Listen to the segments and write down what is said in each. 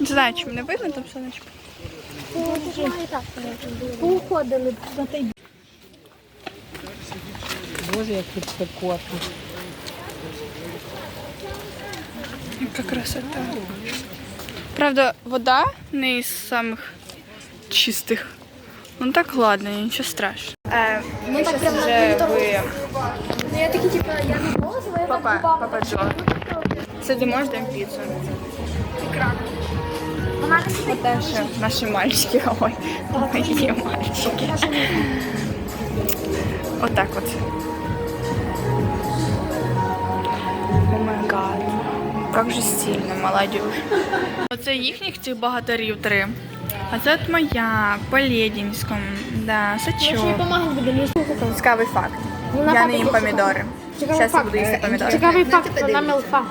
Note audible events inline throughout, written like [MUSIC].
Не знаю, чи мене видно там сонечко. Поуходили на той Боже, як тут спекотно. Яка красота. Правда, вода не із самих чистих. Ну так ладно, нічого страшного. Е, ми зараз вже в Ну я такі, типу, я не розова, я Папа, папа Джо. Сидимо, ждемо піцу. Це ще наші мальчики, ой, мої мальчики. Отак от. О май гад. Як же стильно, молодежь. Оце їхніх цих багатарів три. А це от моя, по Лєдінському. Да, Я ще й сачок. Цікавий факт. Вона Я не їм помідори. Зараз я буду їсти помідори. Цікавий факт, вона мелфа.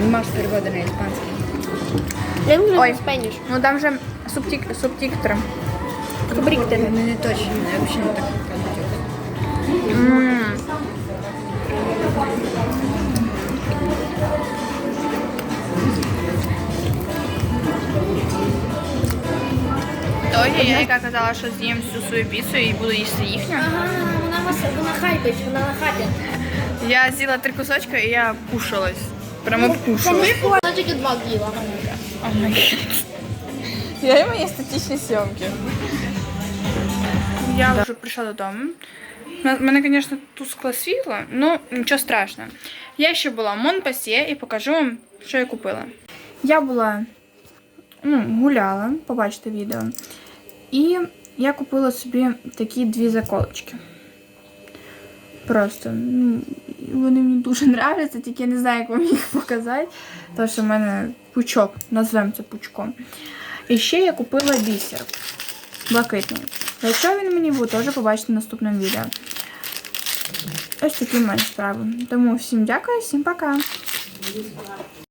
Нема ж переводу на іспанський. Я люблю Ой. спеніш. Ну там же субтик, субтитри. Кубріктери. Ну не точно, я взагалі не так. Тоді я яка казала, що з'їм всю свою піцу і буду їсти їхню. Ага, вона вас, вона хайпить, вона на хаті. Я з'їла три кусочка і я кушалась. Прямо кушалась. Вона тільки два діла. Я і мої естетичні зйомки. Я вже прийшла додому. У мене, звісно, тускло світло, ну нічого страшного. Я ще була в Монпасьє і покажу вам, що я купила. Я була, ну, гуляла, побачите відео. І я купила собі такі дві заколочки. Просто, ну, вони мені дуже [LAUGHS] нравляться, тільки я не знаю, як вам їх показати. Тому що в мене пучок, назвемо це пучком. І ще я купила бісер блакитний. Якщо він мені буде, теж побачите в наступному відео. Ось такі в мене справи. Тому всім дякую, всім пока.